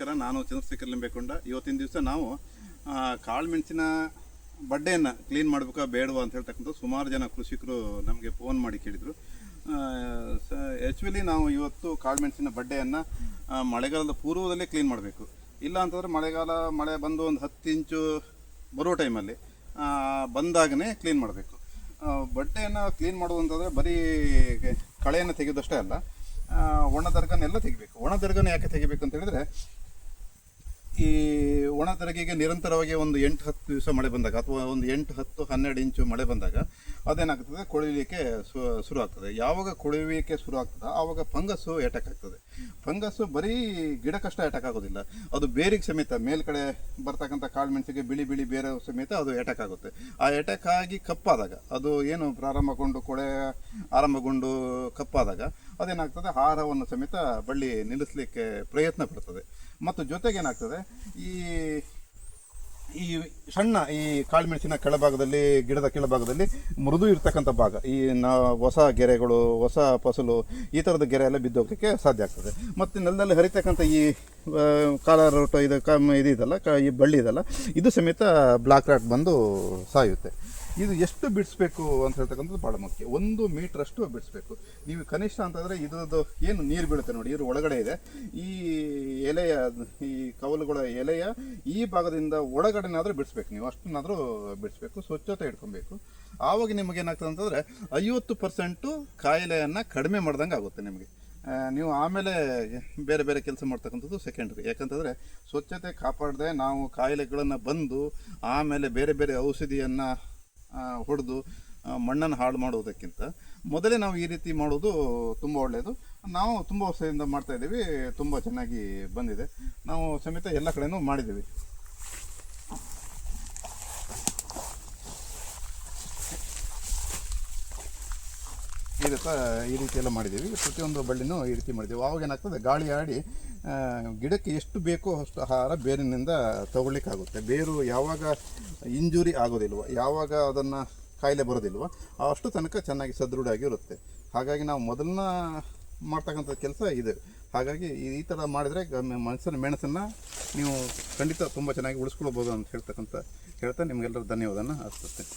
ನಮಸ್ಕಾರ ನಾನು ಚಂದ್ರಶೇಖರ್ ಲಿಂಬೆಕೊಂಡ ಇವತ್ತಿನ ದಿವಸ ನಾವು ಕಾಳು ಮೆಣಸಿನ ಬಡ್ಡೆಯನ್ನು ಕ್ಲೀನ್ ಮಾಡಬೇಕಾ ಬೇಡವಾ ಅಂತ ಹೇಳ್ತಕ್ಕಂಥ ಸುಮಾರು ಜನ ಕೃಷಿಕರು ನಮಗೆ ಫೋನ್ ಮಾಡಿ ಕೇಳಿದರು. ಆ್ಯಕ್ಚುಲಿ ನಾವು ಇವತ್ತು ಕಾಳು ಮೆಣಸಿನ ಬಡ್ಡೆಯನ್ನು ಮಳೆಗಾಲದ ಪೂರ್ವದಲ್ಲೇ ಕ್ಲೀನ್ ಮಾಡಬೇಕು. ಇಲ್ಲ ಅಂತಂದರೆ ಮಳೆಗಾಲ, ಮಳೆ ಬಂದು ಒಂದು ಹತ್ತು ಇಂಚು ಬರೋ ಟೈಮಲ್ಲಿ ಬಂದಾಗನೇ ಕ್ಲೀನ್ ಮಾಡಬೇಕು. ಬಟ್ಟೆಯನ್ನು ಕ್ಲೀನ್ ಮಾಡೋದು ಅಂತಂದರೆ ಬರೀ ಕಳೆಯನ್ನು ತೆಗೆಯೋದಷ್ಟೇ ಅಲ್ಲ ಒಣ ದರ್ಗನೆಲ್ಲ ತೆಗಿಬೇಕು. ಒಣ ದರ್ಗನ ಯಾಕೆ ತೆಗಿಬೇಕು ಅಂತ ಹೇಳಿದ್ರೆ ಈ ಒಣ ತರಗೆಗೆ ನಿರಂತರವಾಗಿ ಒಂದು ಎಂಟು ಹತ್ತು ದಿವಸ ಮಳೆ ಬಂದಾಗ ಅಥವಾ ಒಂದು ಎಂಟು ಹತ್ತು ಹನ್ನೆರಡು ಇಂಚು ಮಳೆ ಬಂದಾಗ ಅದೇನಾಗ್ತದೆ ಕೊಳಿಲಿಕ್ಕೆ ಶುರು ಆಗ್ತದೆ ಯಾವಾಗ ಕೊಳೆಯುವಿಕೆ ಶುರು ಆಗ್ತದೆ ಆವಾಗ ಫಂಗಸ್ಸು ಅಟ್ಯಾಕ್ ಆಗ್ತದೆ. ಫಂಗಸ್ಸು ಬರೀ ಗಿಡಕ್ಕಷ್ಟೇ ಅಟ್ಯಾಕ್ ಆಗೋದಿಲ್ಲ. ಅದು ಬೇರಿಗೆ ಸಮೇತ ಮೇಲ್ಕಡೆ ಬರ್ತಕ್ಕಂಥ ಕಾಳುಮೆಣಸಿಗೆ ಬಿಳಿ ಬಿಳಿ ಬೇರೆ ಸಮೇತ ಅದು ಅಟ್ಯಾಕ್ ಆಗುತ್ತೆ. ಆ ಅಟ್ಯಾಕ್ ಆಗಿ ಕಪ್ಪಾದಾಗ, ಅದು ಏನು ಪ್ರಾರಂಭಗೊಂಡು, ಕೊಳೆ ಆರಂಭಗೊಂಡು ಕಪ್ಪಾದಾಗ, ಅದೇನಾಗ್ತದೆ? ಆಹಾರವನ್ನು ಸಮೇತ ಬಳ್ಳಿ ನಿಲ್ಲಿಸಲಿಕ್ಕೆ ಪ್ರಯತ್ನ ಪಡ್ತದೆ. ಮತ್ತು ಜೊತೆಗೇನಾಗ್ತದೆ? ಈ ಈ ಸಣ್ಣ ಈ ಕಾಳುಮೆಣಸಿನ ಕೆಳಭಾಗದಲ್ಲಿ, ಗಿಡದ ಕೆಳಭಾಗದಲ್ಲಿ ಮೃದು ಇರ್ತಕ್ಕಂಥ ಭಾಗ. ಈ ನಾ, ಹೊಸ ಗೆರೆಗಳು, ಹೊಸ ಫಸಲು ಈ ಥರದ ಗೆರೆ ಎಲ್ಲ ಬಿದ್ದೋಗ್ಲಿಕ್ಕೆ ಸಾಧ್ಯ ಆಗ್ತದೆ. ಮತ್ತು ನೆಲದಲ್ಲಿ ಹರಿತಕ್ಕಂಥ ಈ ಕಾಲರ್ ರೋಟ ಇದು ಕಮ್ ಇದು ಇದಲ್ಲ ಕ ಈ ಬಳ್ಳಿ ಇದಲ್ಲ, ಇದು ಸಮೇತ ಬ್ಲಾಕ್ ರಾಟ್ ಬಂದು ಸಾಯುತ್ತೆ. ಇದು ಎಷ್ಟು ಬಿಡಿಸ್ಬೇಕು ಅಂತ ಹೇಳ್ತಕ್ಕಂಥದ್ದು ಭಾಳ ಮುಖ್ಯ. ಒಂದು ಮೀಟ್ರಷ್ಟು ಬಿಡಿಸ್ಬೇಕು. ನೀವು ಕನಿಷ್ಠ ಅಂತಂದರೆ ಇದ್ರದ್ದು ಏನು ನೀರು ಬೀಳುತ್ತೆ ನೋಡಿ, ಇದ್ರ ಒಳಗಡೆ ಇದೆ. ಈ ಎಲೆಯ, ಈ ಕವಲುಗಳ ಎಲೆಯ ಈ ಭಾಗದಿಂದ ಒಳಗಡೆನಾದರೂ ಬಿಡಿಸ್ಬೇಕು ನೀವು. ಅಷ್ಟನ್ನಾದರೂ ಬಿಡಿಸ್ಬೇಕು, ಸ್ವಚ್ಛತೆ ಇಟ್ಕೊಬೇಕು. ಆವಾಗ ನಿಮಗೇನಾಗ್ತದೆ ಅಂತಂದರೆ ಐವತ್ತು ಪರ್ಸೆಂಟು ಕಾಯಿಲೆಯನ್ನು ಕಡಿಮೆ ಮಾಡ್ದಂಗೆ ಆಗುತ್ತೆ ನಿಮಗೆ. ನೀವು ಆಮೇಲೆ ಬೇರೆ ಬೇರೆ ಕೆಲಸ ಮಾಡ್ತಕ್ಕಂಥದ್ದು ಸೆಕೆಂಡ್ರಿ ಯಾಕಂತಂದರೆ ಸ್ವಚ್ಛತೆ ಕಾಪಾಡದೆ ನಾವು ಕಾಯಿಲೆಗಳನ್ನು ಬಂದು ಆಮೇಲೆ ಬೇರೆ ಬೇರೆ ಔಷಧಿಯನ್ನು ಹೊಡೆದು ಮಣ್ಣನ್ನು ಹಾಳು ಮಾಡುವುದಕ್ಕಿಂತ ಮೊದಲೇ ನಾವು ಈ ರೀತಿ ಮಾಡೋದು ತುಂಬ ಒಳ್ಳೆಯದು ನಾವು ತುಂಬ ವರ್ಷದಿಂದ ಮಾಡ್ತಾ ಇದ್ದೀವಿ, ತುಂಬ ಚೆನ್ನಾಗಿ ಬಂದಿದೆ. ನಾವು ಸಮೇತ ಎಲ್ಲ ಕಡೆಯೂ ಮಾಡಿದ್ದೀವಿ. ರೀತಿ ಈ ರೀತಿ ಎಲ್ಲ ಮಾಡಿದ್ದೀವಿ ಪ್ರತಿಯೊಂದು ಬಳ್ಳಿನೂ ಈ ರೀತಿ ಮಾಡಿದ್ದೀವಿ. ಆವಾಗ ಏನಾಗ್ತದೆ, ಗಾಳಿ ಆಡಿ ಗಿಡಕ್ಕೆ ಎಷ್ಟು ಬೇಕೋ ಅಷ್ಟು ಆಹಾರ ಬೇರಿನಿಂದ ತಗೊಳ್ಳಿಕ್ಕಾಗುತ್ತೆ. ಬೇರು ಯಾವಾಗ ಇಂಜುರಿ ಆಗೋದಿಲ್ವ, ಯಾವಾಗ ಅದನ್ನು ಕಾಯಿಲೆ ಬರೋದಿಲ್ವ, ಅಷ್ಟು ತನಕ ಚೆನ್ನಾಗಿ ಸದೃಢಾಗಿರುತ್ತೆ ಹಾಗಾಗಿ ನಾವು ಮೊದಲನ್ನ ಮಾಡ್ತಕ್ಕಂಥ ಕೆಲಸ ಇದೆ. ಹಾಗಾಗಿ ಈ ಈ ಥರ ಮಾಡಿದರೆ ಮನಸ್ಸಿನ ಮೆಣಸನ್ನು ನೀವು ಖಂಡಿತ ತುಂಬ ಚೆನ್ನಾಗಿ ಉಳಿಸ್ಕೊಳ್ಬೋದು ಅಂತ ಹೇಳ್ತಕ್ಕಂಥ, ಹೇಳ್ತಾ ನಿಮಗೆಲ್ಲರೂ ಧನ್ಯವಾದನ ಅರ್ಪಿಸ್ತೇನೆ